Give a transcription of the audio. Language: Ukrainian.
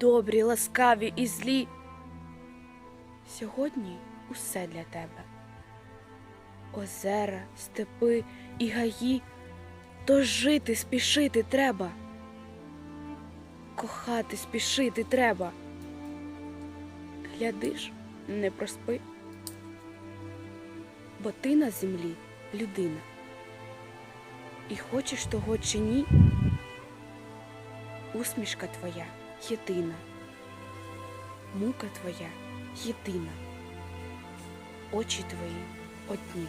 добрі, ласкаві і злі. Сьогодні усе для тебе. Озера, степи і гаї, то жити, спішити треба. Кохати, спішити треба. Глядиш, не проспи, бо ти на землі людина. І хочеш того чи ні, усмішка твоя єдина, мука твоя єдина, очі твої одні.